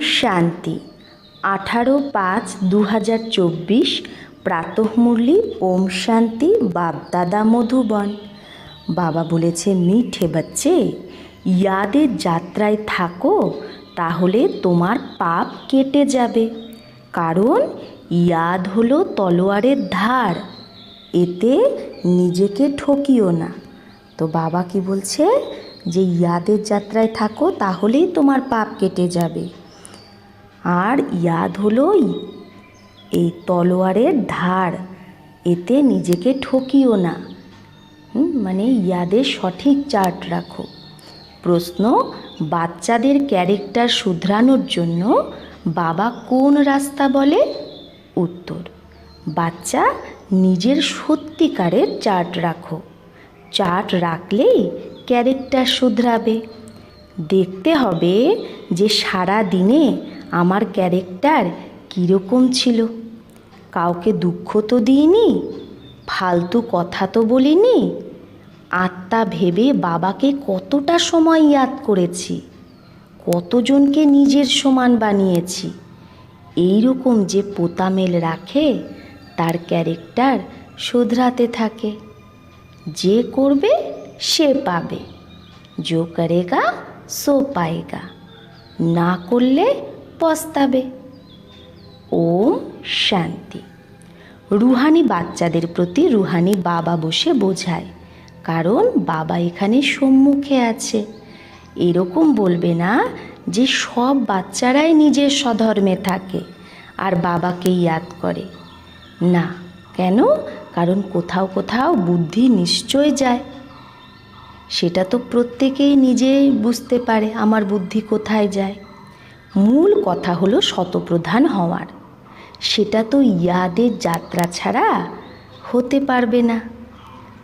শান্তি। আঠারো পাঁচ দু হাজার চব্বিশ প্রাতঃমুরলি ওম শান্তি বাপদাদা মধুবন। বাবা বলেছে, মিঠে বাচ্চে ইয়াদের যাত্রায় থাকো, তাহলে তোমার পাপ কেটে যাবে। কারণ ইয়াদ হলো তলোয়ারের ধার, এতে নিজেকে ঠকিও না। তো বাবা কি বলছে? যে ইয়াদের যাত্রায় থাকো, তাহলেই তোমার পাপ কেটে যাবে। আর ইয়াদ হলো এই তলোয়ারের ধার, এতে নিজেকে ঠকিও না। মানে ইয়াদের সঠিক চার্ট রাখো। প্রশ্ন, বাচ্চাদের ক্যারেক্টার শুধরানোর জন্য বাবা কোন রাস্তা বলে? উত্তর, বাচ্চা নিজের সত্যিকারের চার্ট রাখো। চার্ট রাখলেই ক্যারেক্টার শুধরাবে। দেখতে হবে যে সারা দিনে আমার ক্যারেক্টার কীরকম ছিল কাউকে দুঃখ তো দিইনি ফালতু কথা তো বলিনি আত্মা ভেবে বাবাকে কতটা সময় ইয়াদ করেছি কতজনকে নিজের সমান বানিয়েছি এই রকম যে পোতামেল রাখে তার ক্যারেক্টার শুধরাতে থাকে যে করবে সে পাবে जो करेगा सो পায়েগা না করলে পস্তাবে। ওম শান্তি। রুহানি বাচ্চাদের প্রতি রুহানি বাবা বসে বোঝায়, কারণ বাবা এখানে সম্মুখে আছে। এরকম বলবে না যে সব বাচ্চারাই নিজের স্বধর্মে থাকে আর বাবাকে ইয়াদ করে। না, কেন? কারণ কোথাও কোথাও বুদ্ধি নিশ্চয় যায়। সেটা তো প্রত্যেকেই নিজেই বুঝতে পারে, আমার বুদ্ধি কোথায় যায়। মূল কথা হলো শতপ্রধান হওয়ার। সেটা তো ইয়াদের যাত্রা ছাড়া হতে পারবে না।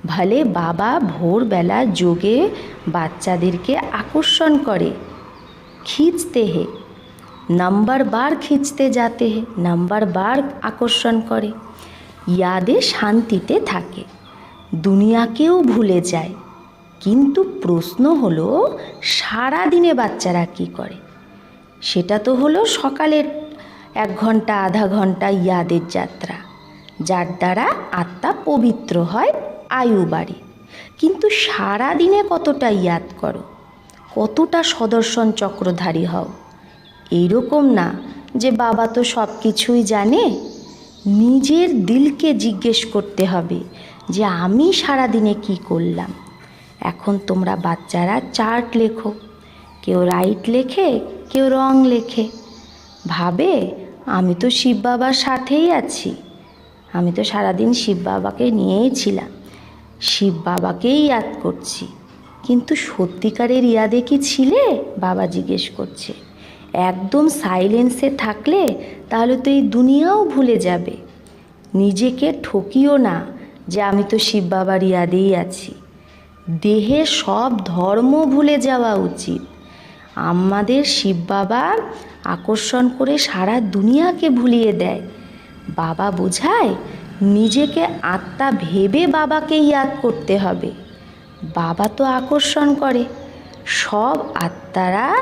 ভালে বাবা ভোরবেলা যোগে বাচ্চাদেরকে আকর্ষণ করে, খিঁচতে হে। নাম্বার বার খিঁচতে যাতে হে, নাম্বার বার আকর্ষণ করে। ইয়াদে শান্তিতে থাকে, দুনিয়াকেও ভুলে যায়। কিন্তু প্রশ্ন হলো সারা দিনে বাচ্চারা কি করে? সেটা তো হলো সকালের এক ঘণ্টা, আধা ঘণ্টা ইয়াদের যাত্রা, যার দ্বারা আত্মা পবিত্র হয় আয়ু বাড়ে। কিন্তু সারা দিনে কতটা ইয়াদ করো? কতটা সদর্শন চক্রধারী হও? এইরকম না যে বাবা তো সব কিছুই জানে। নিজের দিলকে জিজ্ঞেস করতে হবে যে আমি সারা দিনে কি করলাম? এখন তোমরা বাচ্চারা চার্ট লেখো। কেউ রাইট লেখে কেউ রং লেখে। ভাবে, আমি তো শিব বাবার সাথেই আছি। আমি তো সারাদিন শিব বাবাকে নিয়েই ছিলাম। শিব বাবাকেই ইয়াদ করছি। কিন্তু সত্যিকারের ইয়াদে কি ছিলে? বাবা জিজ্ঞেস করছে। একদম সাইলেন্সে থাকলে তাহলে তো এই দুনিয়াও ভুলে যাবে। নিজেকে ঠকিও না যে আমি তো শিব বাবার ইয়াদেই আছি। দেহে সব ধর্ম ভুলে যাওয়া উচিত। আমাদের শিব বাবা আকর্ষণ করে সারা দুনিয়াকে ভুলিয়ে দেয়। বাবা বোঝায়, নিজেকে আত্মা ভেবে বাবাকে ইয়াদ করতে হবে। বাবা তো আকর্ষণ করে। সব আত্মারা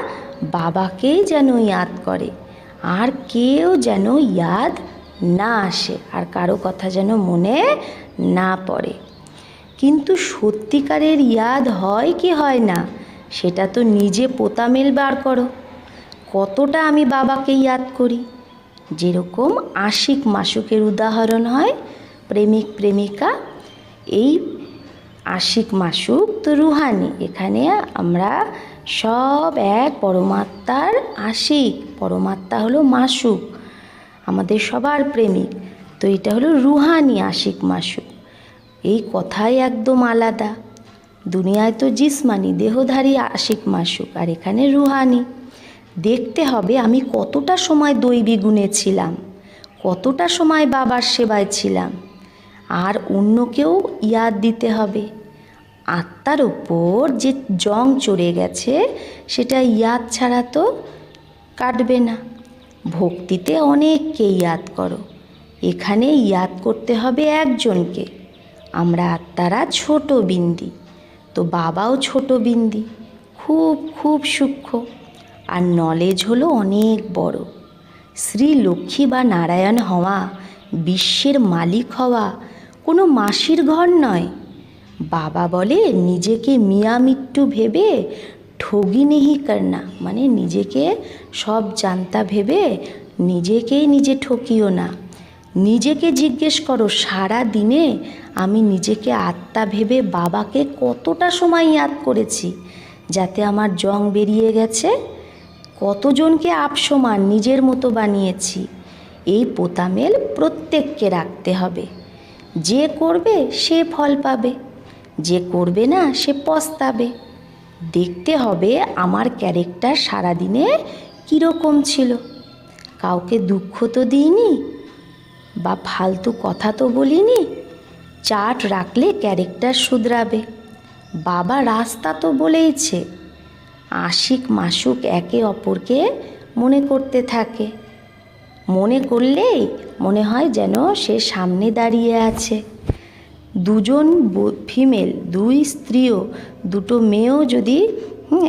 বাবাকেই যেন ইয়াদ করে। আর কেউ যেন ইয়াদ না আসে, আর কারও কথা যেন মনে না পড়ে। কিন্তু সত্যিকারের ইয়াদ হয় কি হয় না? সেটা তো নিজে পোতামেল বার করো। কতটা আমি বাবাকে ইয়াদ করি। যেরকম আশিক মাসুকের উদাহরণ হয়, প্রেমিক প্রেমিকা, এই আশিক মাসুক তো রুহানি। এখানে আমরা সব এক পরমাত্মার আশিক, পরমাত্মা হলো মাসুক, আমাদের সবার প্রেমিক। তো এটা হলো রুহানি আশিক মাসুক। এই কথাই একদম আলাদা। দুনিয়ায় তো জিসমানি, দেহধারী আশিক মাসুক, আর এখানে রুহানি। দেখতে হবে আমি কতটা সময় দৈবী গুণে ছিলাম, কতটা সময় বাবার সেবায় ছিলাম। আর অন্যকেও ইয়াদ দিতে হবে। আত্মার ওপর যে জং চড়ে গেছে, সেটা ইয়াদ ছাড়া তো কাটবে না। ভক্তিতে অনেককে ইয়াদ করো। এখানে ইয়াদ করতে হবে একজনকে। আমরা আত্মারা ছোট বিন্দি। তো বাবাও ছোট বিন্দি, খুব খুব সূক্ষ্ম। আর নলেজ হলো অনেক বড়। শ্রী লক্ষ্মী বা নারায়ণ হওয়া, বিশ্বের মালিক হওয়া কোনো মাসির ঘর নয়। বাবা বলে, নিজেকে মিয়া মিট্টু ভেবে ঠগি নেহি করনা। মানে নিজেকে সব জানতা ভেবে নিজেকেই নিজে ঠকিও না। নিজেকে জিজ্ঞেস করো, সারা দিনে আমি নিজেকে আত্মা ভেবে বাবাকে কতটা সময় ইয়াদ করেছি, যাতে আমার জং বেরিয়ে গেছে, কতজনকে আপসমান নিজের মতো বানিয়েছি, এই পোতামেল প্রত্যেককে রাখতে হবে। যে করবে সে ফল পাবে, যে করবে না সে পস্তাবে। দেখতে হবে আমার ক্যারেক্টার সারাদিনে কীরকম ছিল। কাউকে দুঃখ তো দিইনি, বা ফালতু কথা তো বলিনি চাট রাখলে ক্যারেক্টার শুধরাবে। বাবা রাস্তা তো বলেইছে, আশিক মাসুক একে অপরকে মনে করতে থাকে। মনে করলেই মনে হয় যেন সে সামনে দাঁড়িয়ে আছে। দুজন ফিমেল দুই স্ত্রীও, দুটো মেয়েও যদি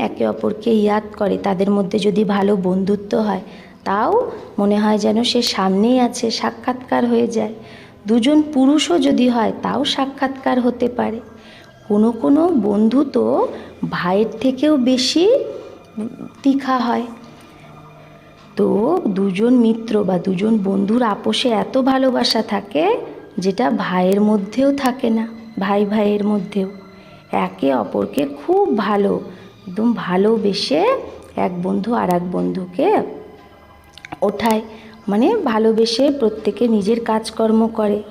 একে অপরকে ইয়াদ করে, তাদের মধ্যে যদি ভালো বন্ধুত্ব হয়, তাও মনে হয় যেন সে সামনেই আছে, সাক্ষাৎকার হয়ে যায়। দুজন পুরুষও যদি হয়, তাও সাক্ষাৎকার হতে পারে। কোনো কোনো বন্ধু তো ভাইয়ের থেকেও বেশি তীখা হয়। তো দুজন মিত্র বা দুজন বন্ধুর আপোষে এত ভালোবাসা থাকে যেটা ভাইয়ের মধ্যেও থাকে না, ভাই ভাইয়ের মধ্যেও। একে অপরকে খুব ভালো, একদম ভালোবেসে এক বন্ধু আর এক বন্ধুকে ওঠায়। মানে ভালোবেসে প্রত্যেকে নিজের কাজকর্ম করে।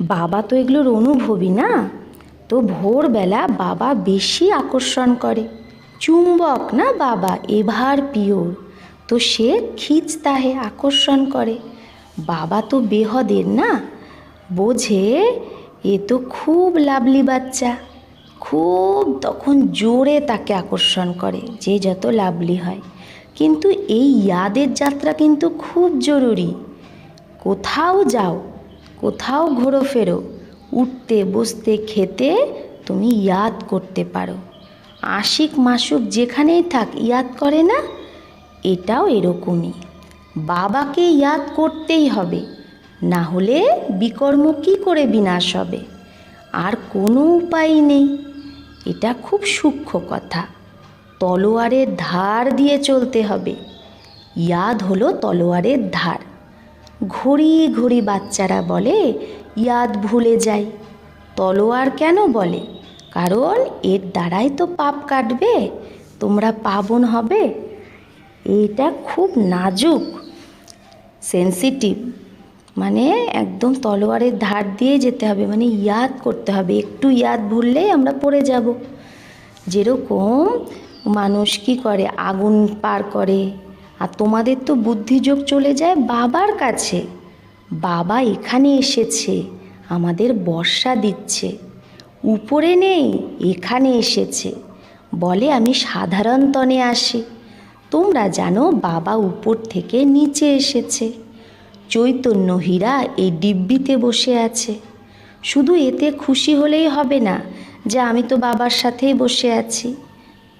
বাবা তো এগুলোর অনুভবী না? তো ভোরবেলা বাবা বেশি আকর্ষণ করে। চুম্বক না বাবা? Ever pure. তো সে খিচতা হে আকর্ষণ করে। বাবা তো বেহদের না? বোঝে এ তো খুব লাভলি বাচ্চা। খুব তখন জোরে তাকে আকর্ষণ করে যে যত লাভলি হয়। কিন্তু এই ইয়াদের যাত্রা কিন্তু খুব জরুরি। কোথাও যাও, কোথাও ঘোরো ফেরো, উঠতে, বসতে, খেতে তুমি ইয়াদ করতে পারো। আশিক মাসুক যেখানেই থাক ইয়াদ করে না? এটাও এরকমই। বাবাকে ইয়াদ করতেই হবে, না হলে বিকর্ম কী করে বিনাশ হবে? আর কোনো উপায় নেই। এটা খুব সূক্ষ্ম কথা। তলোয়ারের ধার দিয়ে চলতে হবে। ইয়াদ হলো তলোয়ারের ধার। ঘড়ি ঘড়ি বাচ্চারা বলে, ইয়াদ ভুলে যায় তলোয়ার কেন বলে? কারণ এর দ্বারাই তো পাপ কাটবে, তোমরা পাবন হবে। এইটা খুব নাজুক, সেন্সিটিভ। মানে একদম তলোয়ারের ধার দিয়ে যেতে হবে মানে ইয়াদ করতে হবে। একটু ইয়াদ ভুললেই আমরা পড়ে যাব। যেরকম মানুষ কি করে? আগুন পার করে। আর তোমাদের তো বুদ্ধিযোগ চলে যায় বাবার কাছে। বাবা এখানে এসেছে, আমাদের বর্ষা দিচ্ছে। উপরে নেই, এখানে এসেছে। বলে আমি সাধারণতনে আসি। তোমরা জানো বাবা উপর থেকে নিচে এসেছে। চৈতন্য হীরা এই ডিব্বিতে বসে আছে। শুধু এতে খুশি হলেই হবে না যে আমি তো বাবার সাথেই বসে আছি।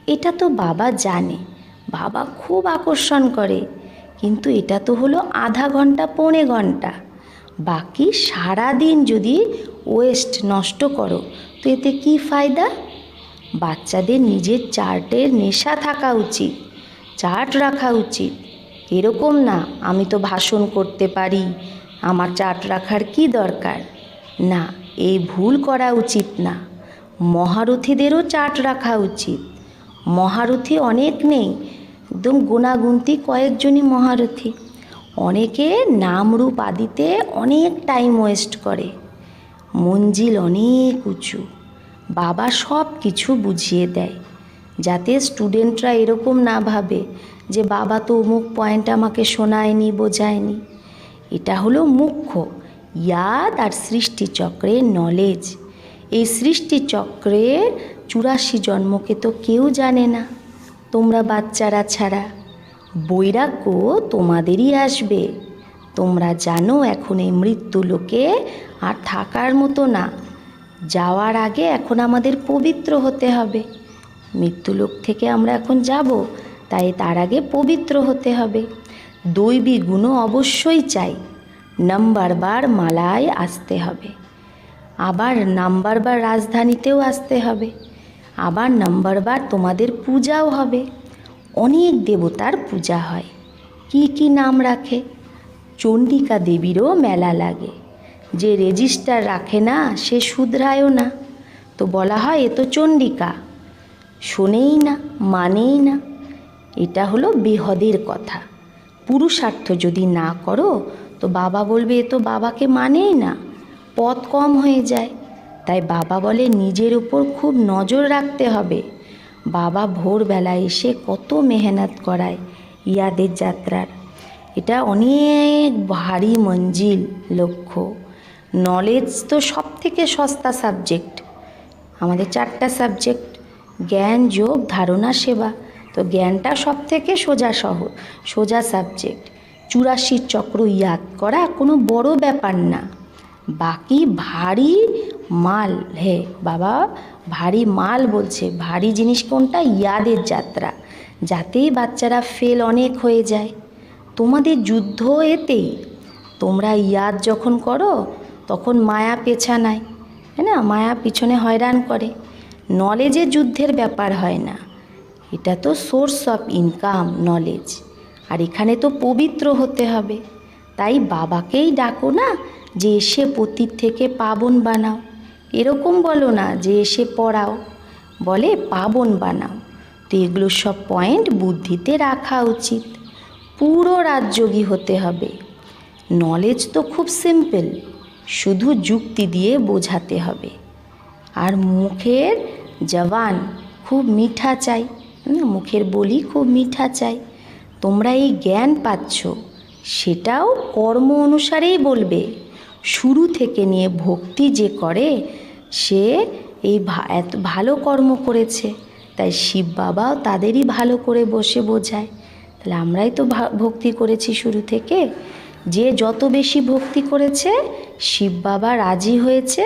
এটা তো বাবা জানে। বাবা খুব আকর্ষণ করে। কিন্তু এটা তো হলো আধা ঘণ্টা, পৌনে ঘণ্টা। বাকি সারা দিন যদি ওয়েস্ট নষ্ট করো, তো এতে কি ফায়দা? বাচ্চাদের নিজের চার্টের নেশা থাকা উচিত চার্ট রাখা উচিত। এরকম না, আমি তো ভাষণ করতে পারি, আমার চার্ট রাখার কি দরকার? না, এই ভুল করা উচিত না। মহারথীদেরও চার্ট রাখা উচিত। মহারথী অনেক নেই। একদম গুণাগুন্তি কয়েকজনই মহারথী। অনেকে নামরূপ আদিতে অনেক টাইম ওয়েস্ট করে। মঞ্জিল অনেক উঁচু। বাবা সব কিছু বুঝিয়ে দেয়। যাতে স্টুডেন্টরা এরকম না ভাবে যে বাবা তো অমুক পয়েন্ট আমাকে শোনায়নি, বোঝায়নি। এটা হলো মুখ্য। ইয়াদ আর সৃষ্টিচক্রের নলেজ এই সৃষ্টিচক্রের চুরাশি জন্মকে তো কেউ জানে না। তোমরা বাচ্চারা ছাড়া। বৈরাগ্য তোমাদেরই আসবে। তোমরা জানো এখন এই মৃত্যু লোকে আর থাকার মতো না। যাওয়ার আগে এখন আমাদের পবিত্র হতে হবে। মৃত্যুলোক থেকে আমরা এখন যাব, তাই তার আগে পবিত্র হতে হবে। দৈবী গুণও অবশ্যই চাই। নাম্বার বার মালায় আসতে হবে। আবার নাম্বার বার রাজধানীতেও আসতে হবে। আবার নাম্বার বার তোমাদের পূজাও হবে। অনেক দেবতার পূজা হয়। কি কি নাম রাখে? চণ্ডিকা দেবীরও মেলা লাগে। যে রেজিস্টার রাখে না, সে শুধরায়ও না। তো বলা হয়, এ তো চণ্ডিকা। শোনেই না, মানেই না। এটা হলো বেহদের কথা। পুরুষার্থ যদি না করো, তো বাবা বলবে, এ তো বাবাকে মানেই না। পথ কম হয়ে যায়। তাই বাবা বলে নিজের উপর খুব নজর রাখতে হবে। বাবা ভোরবেলায় এসে কত মেহনত করায় ইয়াদের যাত্রার। এটা অনেক ভারী মঞ্জিল লক্ষ্য। নলেজ তো সব থেকে সস্তা সাবজেক্ট আমাদের চারটা সাবজেক্ট জ্ঞান, যোগ, ধারণা, সেবা। তো জ্ঞানটা সব থেকে সোজা সহ, সোজা সাবজেক্ট চুরাশির চক্র ইয়াদ করা কোনো বড় ব্যাপার না। বাকি ভারী মাল, হে বাবা, ভারী মাল বলছে, ভারী জিনিস কোনটা? ইয়াদের যাত্রা। যাতেই বাচ্চারা ফেল অনেক হয়ে যায়। তোমাদের যুদ্ধ এতেই। তোমরা ইয়াদ যখন করো, তখন মায়া পেছানায়। তাই না? মায়া পিছনে হয়রান করে। নলেজে যুদ্ধের ব্যাপার হয় না। এটা তো সোর্স অফ ইনকাম নলেজ আর এখানে তো পবিত্র হতে হবে। তাই বাবাকেই ডাকো না যে এসে পতির থেকে পাবন বানাও। এরকম বলো না যে এসে পড়াও। বলে, পাবন বানাও। তো এগুলো সব পয়েন্ট বুদ্ধিতে রাখা উচিত। পুরো রাজযোগী হতে হবে। নলেজ তো খুব সিম্পল শুধু যুক্তি দিয়ে বোঝাতে হবে। আর মুখের জবান খুব মিঠা চাই। মুখের বলি খুব মিঠা চাই। তোমরা এই জ্ঞান পাচ্ছ। সেটাও কর্ম অনুসারেই বলবে। শুরু থেকে নিয়ে ভক্তি যে করে, সে এই এত ভালো কর্ম করেছে। তাই শিব বাবাও তাদেরই ভালো করে বসে বোঝায়। তাহলে আমরাই তো ভক্তি করেছি শুরু থেকে। যে যত বেশি ভক্তি করেছে, শিব বাবা রাজি হয়েছে,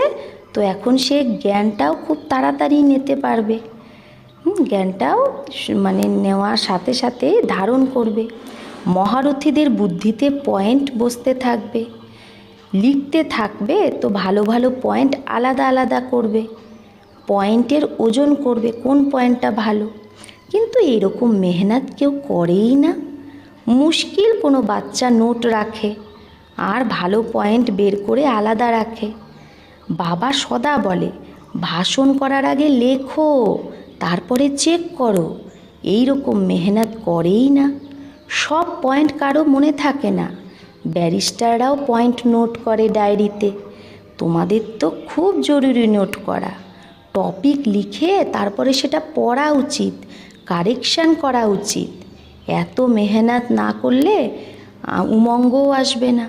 তো এখন সে জ্ঞানটাও খুব তাড়াতাড়ি নিতে পারবে। জ্ঞানটাও মানে নেওয়ার সাথে সাথে ধারণ করবে। মহারথীদের বুদ্ধিতে পয়েন্ট বসতে থাকবে। লিখতে থাকবে তো ভালো ভালো পয়েন্ট আলাদা আলাদা করবে। পয়েন্টের ওজন করবে, কোন পয়েন্টটা ভালো? কিন্তু এরকম মেহনত কেউ করেই না। মুশকিল কোনো বাচ্চা নোট রাখে, আর ভালো পয়েন্ট বের করে আলাদা রাখে। বাবা সদা বলে, ভাষণ করার আগে লেখো, তারপরে চেক করো। এই রকম মেহনত করেই না। সব পয়েন্ট কারও মনে থাকে না। ব্যারিস্টাররাও পয়েন্ট নোট করে ডায়েরিতে। তোমাদের তো খুব জরুরি নোট করা। টপিক লিখে তারপরে সেটা পড়া উচিত, কারেকশান করা উচিত। এত মেহনত না করলে উমঙ্গও আসবে না।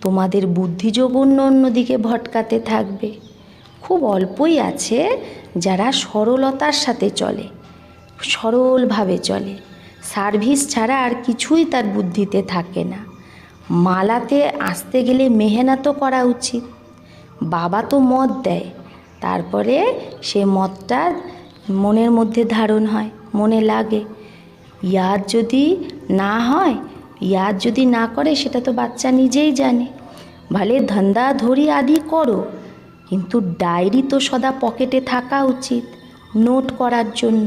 তোমাদের বুদ্ধিযোগ অন্য অন্যদিকে ভটকাতে থাকবে। খুব অল্পই আছে যারা সরলতার সাথে চলে, সরলভাবে চলে। সার্ভিস ছাড়া আর কিছুই তার বুদ্ধিতে থাকে না। মালাতে আসতে গেলে মেহনতও করা উচিত। বাবা তো মদ দেয়, তারপরে সে মদটা মনের মধ্যে ধারণ হয়, মনে লাগে। ইয়াদ যদি না হয়, ইয়াদ যদি না করে, সেটা তো বাচ্চা নিজেই জানে। ভালে ধান্দা ধরি আদি করো, কিন্তু ডায়েরি তো সদা পকেটে থাকা উচিত নোট করার জন্য।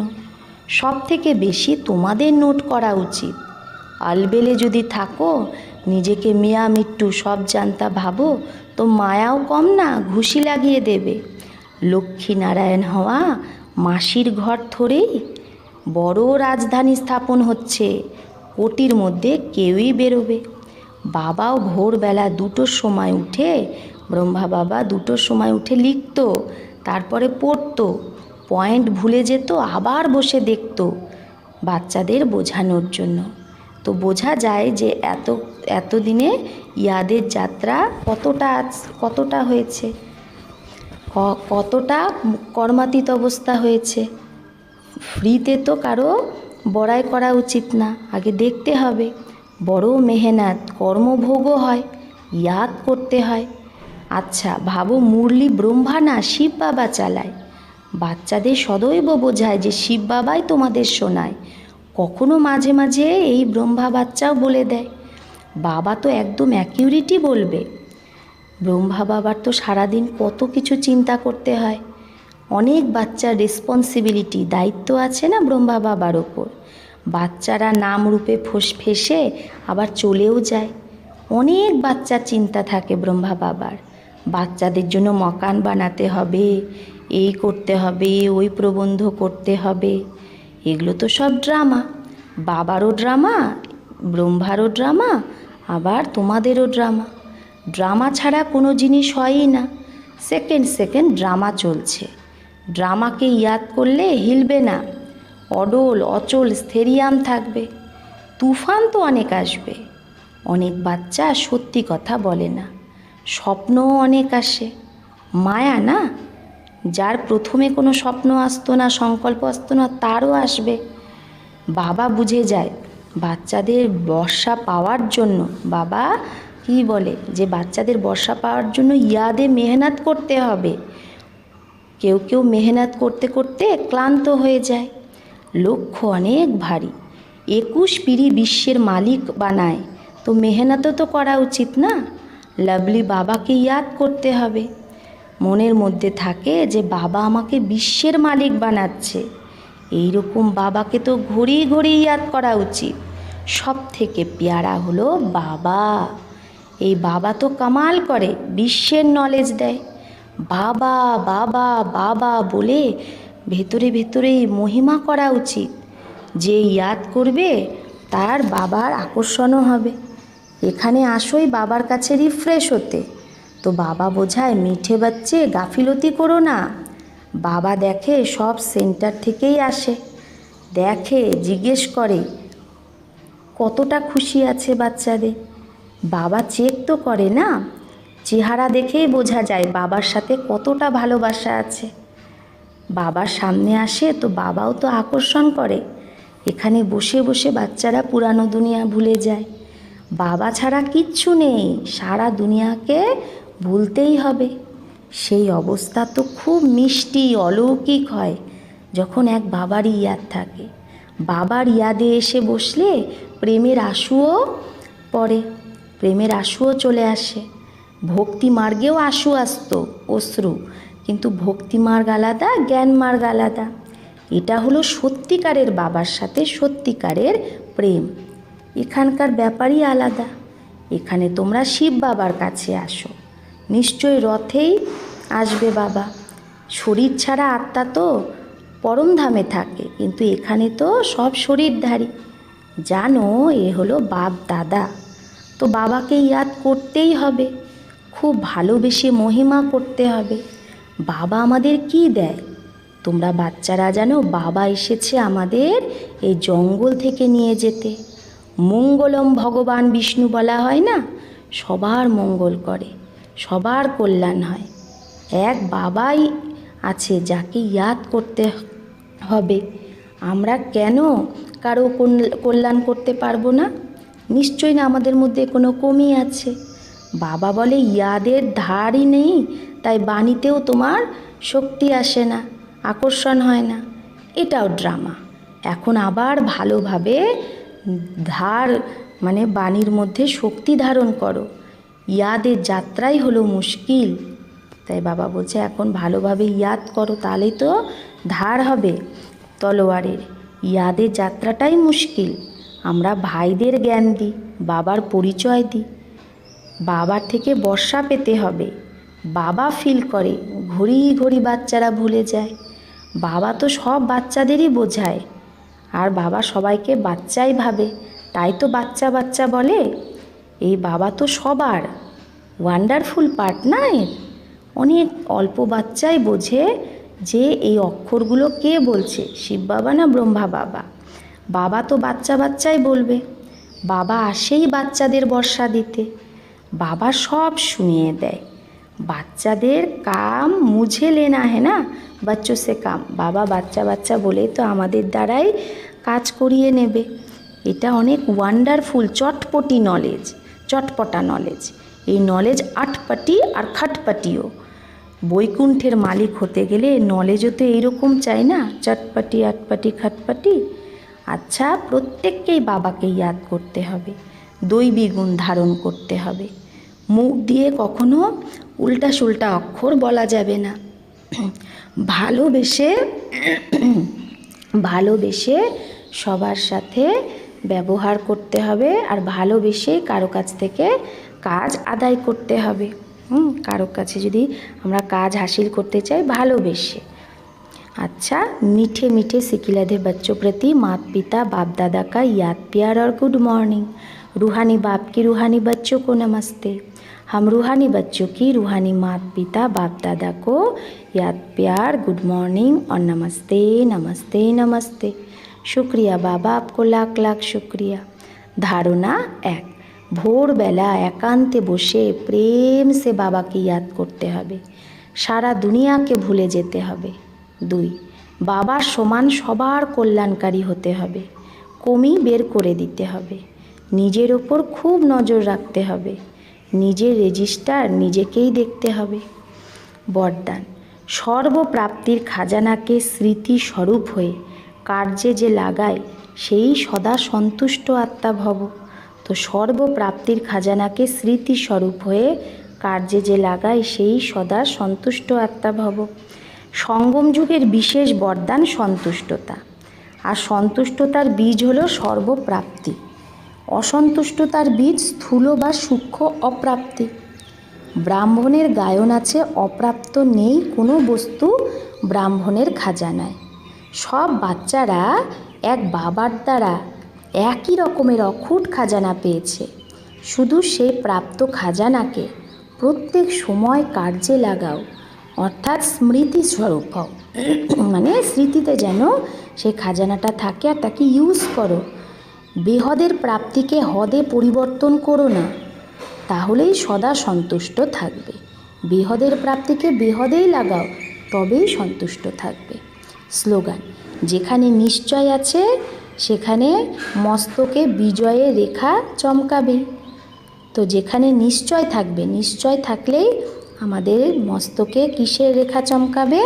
সব থেকে বেশি তোমাদের নোট করা উচিত। আলবেলে যদি থাকো নিজেকে মিয়া মিট্টু সব জানতা ভাবো, তো মায়াও কম না, ঘুষি লাগিয়ে দেবে। লক্ষ্মী নারায়ণ হওয়া মাসির ঘর ধরেই বড় রাজধানী স্থাপন হচ্ছে, কোটির মধ্যে কেউই বেরোবে। বাবাও ভোরবেলা দুটোর সময় উঠে, ব্রহ্মা বাবা দুটোর সময় উঠে লিখতো, তারপরে পড়তো, পয়েন্ট ভুলে যেত, আবার বসে দেখত, বাচ্চাদের বোঝানোর জন্য। তো বোঝা যায় যে এত এতদিনে ইয়াদের যাত্রা কতটা কতটা হয়েছে? কতটা কর্মাতীত অবস্থা হয়েছে? ফ্রিতে তো কারও বড়াই করা উচিত না, আগে দেখতে হবে। বড় মেহনত, কর্মভোগও হয়, ইয়াদ করতে হয়। আচ্ছা ভাবো মুরলি ব্রহ্মা না শিব বাবা চালায়? বাচ্চাদের সদৈব বোঝায় যে শিব বাবাই তোমাদের শোনায়। কখনো মাঝে মাঝে এই ব্রহ্মা বাচ্চাও বলে দেয়। বাবা তো একদম অ্যাকিউরিটি বলবে। ব্রহ্মা বাবার তো সারাদিন কত কিছু চিন্তা করতে হয়। অনেক বাচ্চার রেসপন্সিবিলিটি দায়িত্ব আছে না ব্রহ্মা বাবার ওপর। বাচ্চারা নাম রূপে ফোস ফেসে আবার চলেও যায়। অনেক বাচ্চার চিন্তা থাকে ব্রহ্মা বাবার। বাচ্চাদের জন্য মকান বানাতে হবে এই করতে হবে, ওই প্রবন্ধ করতে হবে। এগুলো তো সব ড্রামা বাবারও ড্রামা ব্রহ্মারও ড্রামা আবার তোমাদেরও ড্রামা। ড্রামা ছাড়া কোনো জিনিস হয়ই না। সেকেন্ড সেকেন্ড ড্রামা চলছে। ড্রামাকে ইয়াদ করলে হিলবে না। অডল, অচল স্থেরিয়াম থাকবে। তুফান তো অনেক আসবে। অনেক বাচ্চা সত্যি কথা বলে না। স্বপ্নও অনেক আসে। মায়া না? যার প্রথমে কোনো স্বপ্ন আসতো না, সংকল্প আসতো না, তারও আসবে। বাবা বুঝে যায় বাচ্চাদের বর্ষা পাওয়ার জন্য, বাবা কি বলে? যে বাচ্চাদের বর্ষা পাওয়ার জন্য ইয়াদে মেহনত করতে হবে। কেউ কেউ মেহনত করতে করতে ক্লান্ত হয়ে যায়। লক্ষ্য অনেক ভারী। একুশ পিড়ি বিশ্বের মালিক বানায়। তো মেহনতও তো করা উচিত না? লাভলি বাবাকে ইয়াদ করতে হবে। মনের মধ্যে থাকে যে বাবা আমাকে বিশ্বের মালিক বানাচ্ছে। এই রকম বাবাকে তো ঘড়ি ঘড়ি ইয়াদ করা উচিত। সব থেকে পেয়ারা হলো বাবা। এই বাবা তো কামাল করে, বিশ্বের নলেজ দেয়। বাবা বাবা বাবা বলে ভেতরে ভেতরে মহিমা করা উচিত। যে ইয়াদ করবে, তার বাবার আকর্ষণও হবে। এখানে আসোই বাবার কাছে রিফ্রেশ হতে। তো বাবা বোঝায়, মিঠে বাচ্চে, গাফিলতি করো না। বাবা দেখে সব সেন্টার থেকেই আসে। দেখে, জিজ্ঞেস করে কতটা খুশি আছে বাচ্চাদের। বাবা চেক তো করে না। চেহারা দেখেই বোঝা যায় বাবার সাথে কতটা ভালোবাসা আছে। বাবার সামনে আসে তো বাবাও তো আকর্ষণ করে। এখানে বসে বসে বাচ্চারা পুরানো দুনিয়া ভুলে যায়। বাবা ছাড়া কিচ্ছু নেই, সারা দুনিয়াকে ভুলতেই হবে। সেই অবস্থা তো খুব মিষ্টি, অলৌকিক হয়, যখন এক বাবারই ইয়াদ থাকে। বাবার ইয়াদে এসে বসলে প্রেমের আশুও পড়ে, প্রেমের আশুও চলে আসে। ভক্তি মার্গেও আশু আসতো, অশ্রু। কিন্তু ভক্তি মার্গ আলাদা, জ্ঞান মার্গ আলাদা। এটা হলো সত্যিকারের বাবার সাথে সত্যিকারের প্রেম। এখানকার ব্যাপারই আলাদা। এখানে তোমরা শিব বাবার কাছে আসো। নিশ্চয় রথেই আসবে বাবা। শরীর ছাড়া আত্মা তো পরমধামে থাকে, কিন্তু এখানে তো সব শরীরধারী। জানো, এ হলো বাপ দাদা। তো বাবাকে ইয়াদ করতেই হবে। খুব ভালোবেসে মহিমা করতে হবে। বাবা আমাদের কি দেয়? তোমরা বাচ্চারা জানো, বাবা এসেছে আমাদের এই জঙ্গল থেকে নিয়ে যেতে। মঙ্গলম ভগবান বিষ্ণু বলা হয় না? সবার মঙ্গল করে, সবার কল্যাণ হয়। এক বাবাই আছে, যাকে ইয়াদ করতে হবে। আমরা কেন কারও কল- কল্যাণ করতে পারব না? নিশ্চয়ই না আমাদের মধ্যে কোনো কমি আছে। বাবা বলে, ইয়াদের ধারই নেই, তাই বাণীতেও তোমার শক্তি আসে না, আকর্ষণ হয় না। এটাও ড্রামা। এখন আবার ভালোভাবে ধার মানে বাণীর মধ্যে শক্তি ধারণ করো। ইয়াদের যাত্রাই হলো মুশকিল। তাই বাবা বলছে, এখন ভালোভাবে ইয়াদ করো, তাহলেই তো ধার হবে। তলোয়ারের ইয়াদের যাত্রাটাই মুশকিল। আমরা ভাইদের জ্ঞান দিই, বাবার পরিচয় দিই। বাবার থেকে বর্ষা পেতে হবে। বাবা ফিল করে, ঘড়ি ঘড়ি বাচ্চারা ভুলে যায়। বাবা তো সব বাচ্চাদেরই বোঝায়। আর বাবা সবাইকে বাচ্চাই ভাবে, তাই তো বাচ্চা বাচ্চা বলে। এই বাবা তো সবার। ওয়ান্ডারফুল পার্ট না এর। অনেক অল্প বাচ্চাই বোঝে যে এই অক্ষরগুলো কে বলছে, শিব বাবা না ব্রহ্মা বাবা? বাবা তো বাচ্চা বাচ্চাই বলবে। বাবা আসেই বাচ্চাদের বর্ষা দিতে। বাবা সব শুনিয়ে দেয়। বাচ্চাদের কাম মুঝে লেনা है না? বাচ্চো সে কাম। বাবা বাচ্চা বাচ্চা বলেই তো আমাদের দ্বারাই কাজ করিয়ে নেবে। এটা অনেক ওয়ান্ডারফুল চটপটি নলেজ চটপটা নলেজ এই নলেজ আটপাটি আর খাটপাটিও। বৈকুণ্ঠের মালিক হতে গেলে নলেজও তো এইরকম চাই না, চটপাটি, আটপাটি, খাটপাটি। আচ্ছা প্রত্যেককেই বাবাকে ইয়াদ করতে হবে, দৈবী গুণ ধারণ করতে হবে। মুখ দিয়ে কখনো উল্টা সুল্টা অক্ষর বলা যাবে না। ভালোবেসে ভালোবেসে সবার সাথে ব্যবহার করতে হবে আর ভালোবেসে কারও কাছ থেকে কাজ আদায় করতে হবে। হুম কারো কাছে যদি আমরা কাজ হাসিল করতে চাই ভালোবেসে अच्छा मीठे मीठे सिकिलाधे बच्चों प्रति माता पिता बाप दादा का याद प्यार और गुड मॉर्निंग रूहानी बाप की रूहानी बच्चों को नमस्ते हम रूहानी बच्चों की रूहानी माता पिता बाप दादा को याद प्यार गुड मॉर्निंग और नमस्ते नमस्ते नमस्ते शुक्रिया बाबा आपको लाख लाख शुक्रिया ধারণা এক ভোরবেলা একান্তে বসে প্রেম সে বাবাকে ইয়াদ করতে হবে। সারা দুনিয়াকে ভুলে যেতে হবে। দুই, বাবার সমান সবার কল্যাণকারী হতে হবে। কমি বের করে দিতে হবে। নিজের ওপর খুব নজর রাখতে হবে। নিজের রেজিস্টার নিজেকেই দেখতে হবে। বরদান, সর্বপ্রাপ্তির খাজানাকে স্মৃতি স্বরূপ হয়ে কার্যে যে লাগায়, সেই সদা সন্তুষ্ট আত্মা ভব। তো সর্বপ্রাপ্তির খাজানাকে স্মৃতিস্বরূপ হয়ে কার্যে যে লাগায়, সেই সদা সন্তুষ্ট আত্মা ভব। সঙ্গম যুগের বিশেষ বরদান সন্তুষ্টতা। আর সন্তুষ্টতার বীজ হলো সর্বপ্রাপ্তি। অসন্তুষ্টতার বীজ স্থূল বা সূক্ষ্ম অপ্রাপ্তি। ব্রাহ্মণের গায়ন আছে, অপ্রাপ্ত নেই কোনো বস্তু ব্রাহ্মণের খাজানায়। সব বাচ্চারা এক বাবার দ্বারা একই রকমের অখুট খাজানা পেয়েছে। শুধু সেই প্রাপ্ত খাজানাকে প্রত্যেক সময় কার্যে লাগাও, অর্থাৎ স্মৃতি স্বরূপ হও। মানে স্মৃতিতে যেন সেই খাজানাটা থাকে আর তাকে ইউজ করো। বেহদের প্রাপ্তিকে হদে পরিবর্তন করো না, তাহলেই সদা সন্তুষ্ট থাকবে। বেহদের প্রাপ্তিকে বেহদেই লাগাও, তবেই সন্তুষ্ট থাকবে। স্লোগান, যেখানে নিশ্চয় আছে সেখানে মস্তকে বিজয়ের রেখা চমকাবে। তো যেখানে নিশ্চয় থাকবে, নিশ্চয় থাকলেই আমাদের মস্তকে কিসের রেখা চমকাবে?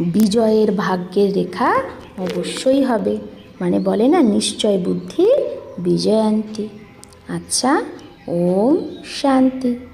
বিজয়ের ভাগ্যের রেখা অবশ্যই হবে। মানে বলে না, নিশ্চয় বুদ্ধি, বিজয়ান্তি। আচ্ছা ওম শান্তি।